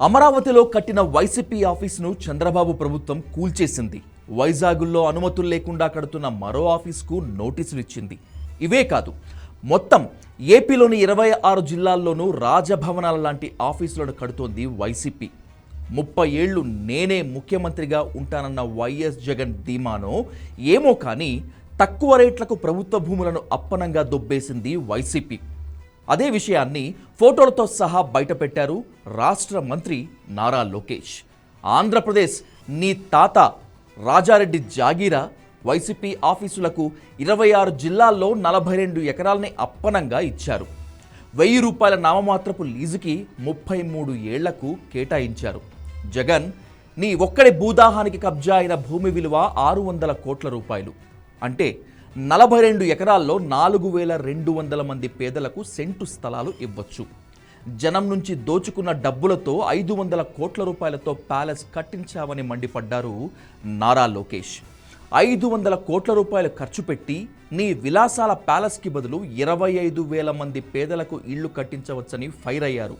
అమరావతిలో కట్టిన వైసీపీ ఆఫీసును చంద్రబాబు ప్రభుత్వం కూల్చేసింది. వైజాగుల్లో అనుమతులు లేకుండా కడుతున్న మరో ఆఫీసుకు నోటీసులు ఇచ్చింది ఇవే కాదు మొత్తం ఏపీలోని ఇరవై ఆరు జిల్లాల్లోనూ రాజభవనాల లాంటి ఆఫీసులను కడుతోంది వైసీపీ. ముప్పై ఏళ్ళు నేనే ముఖ్యమంత్రిగా ఉంటానన్న వైఎస్ జగన్ ధీమానో ఏమో కానీ తక్కువ రేట్లకు ప్రభుత్వ భూములను అప్పనంగా దొబ్బేసింది వైసీపీ. అదే విషయాన్ని ఫోటోలతో సహా బయటపెట్టారు రాష్ట్ర మంత్రి నారా లోకేష్. ఆంధ్రప్రదేశ్ నీ తాత రాజారెడ్డి జాగీరా వైసీపీ ఆఫీసులకు ఇరవై ఆరు జిల్లాల్లో నలభై రెండు ఎకరాలని అప్పనంగా ఇచ్చారు. వెయ్యి రూపాయల నామమాత్రపు లీజుకి ముప్పై మూడు ఏళ్ళకు కేటాయించారు. జగన్ నీ ఒక్కడి భూదాహానికి కబ్జా అయిన భూమి విలువ ఆరు వందల కోట్ల రూపాయలు. అంటే నలభై రెండు ఎకరాల్లో నాలుగు వేల రెండు వందల మంది పేదలకు సెంటు స్థలాలు ఇవ్వచ్చు. జనం నుంచి దోచుకున్న డబ్బులతో ఐదు వందల కోట్ల రూపాయలతో ప్యాలెస్ కట్టించావని మండిపడ్డారు నారా లోకేష్. ఐదు వందల కోట్ల రూపాయలు ఖర్చు పెట్టి నీ విలాసాల ప్యాలెస్కి బదులు ఇరవై ఐదు వేల మంది పేదలకు ఇళ్ళు కట్టించవచ్చని ఫైర్ అయ్యారు.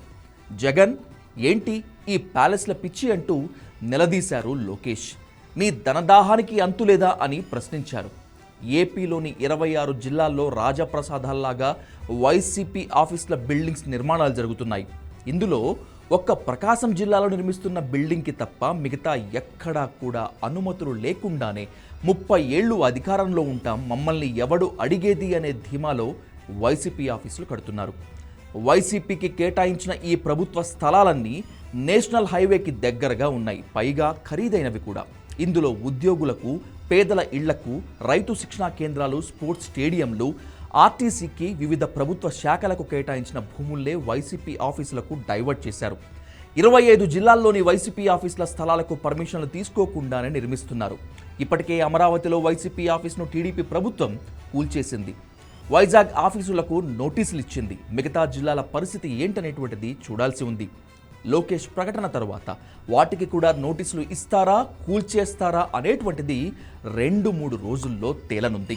జగన్ ఏంటి ఈ ప్యాలెస్ల పిచ్చి అంటూ నిలదీశారు లోకేష్. నీ ధనదాహానికి అంతులేదా? అని ప్రశ్నించారు. ఏపీలోని ఇరవై ఆరు జిల్లాల్లో రాజప్రసాదాల్లాగా వైసీపీ ఆఫీసుల బిల్డింగ్స్ నిర్మాణాలు జరుగుతున్నాయి. ఇందులో ఒక్క ప్రకాశం జిల్లాలో నిర్మిస్తున్న బిల్డింగ్కి తప్ప మిగతా ఎక్కడా కూడా అనుమతులు లేకుండానే ముప్పై ఏళ్ళు అధికారంలో ఉంటాం మమ్మల్ని ఎవడు అడిగేది అనే ధీమాలో వైసీపీ ఆఫీసులు కడుతున్నారు. వైసీపీకి కేటాయించిన ఈ ప్రభుత్వ స్థలాలన్నీ నేషనల్ హైవేకి దగ్గరగా ఉన్నాయి పైగా ఖరీదైనవి కూడా. ఇందులో ఉద్యోగులకు పేదల ఇళ్ళకు రైతు శిక్షణా కేంద్రాలు స్పోర్ట్స్ స్టేడియంలు ఆర్టీసీకి వివిధ ప్రభుత్వ శాఖలకు కేటాయించిన భూముల్లే వైసీపీ ఆఫీసులకు డైవర్ట్ చేశారు. ఇరవై ఐదు జిల్లాల్లోని వైసీపీ ఆఫీసుల స్థలాలకు పర్మిషన్లు తీసుకోకుండానే నిర్మిస్తున్నారు. ఇప్పటికే అమరావతిలో వైసీపీ ఆఫీసును టీడీపీ ప్రభుత్వం కూల్చేసింది. వైజాగ్ ఆఫీసులకు నోటీసులు ఇచ్చింది మిగతా జిల్లాల పరిస్థితి ఏంటనేటువంటిది చూడాల్సి ఉంది. లోకేష్ ప్రకటన తర్వాత వాటికి కూడా నోటీసులు ఇస్తారా కూల్చేస్తారా అనేటువంటిది రెండు మూడు రోజుల్లో తేలనుంది.